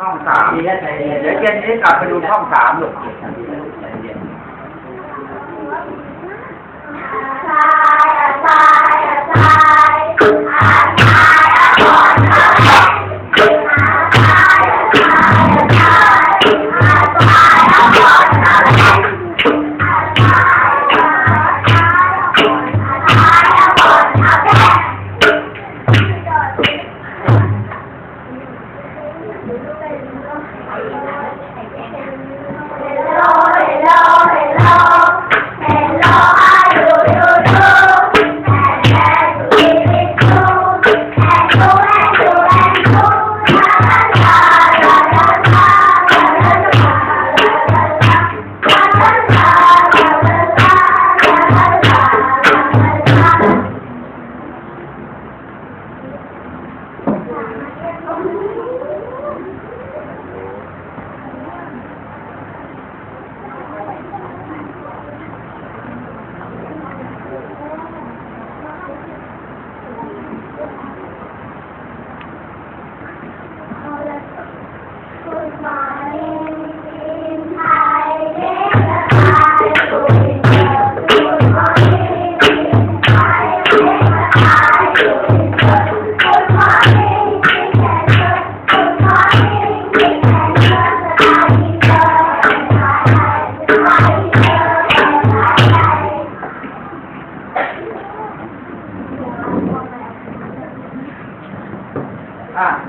ห้องสามเดี๋ยวเย็นนี้กลับไปดูห้องสามลูกอะ 人都在林中，还有海边的林中。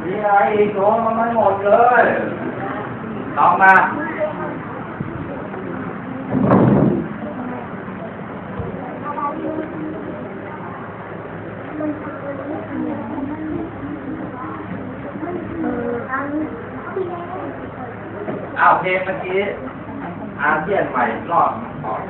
มีอะไรอีกโชว์มันไม่หมดเลยตองมาเอาเพลงเมื่อกี้อาเซียนใหม่รอบก่อน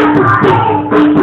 Thank you.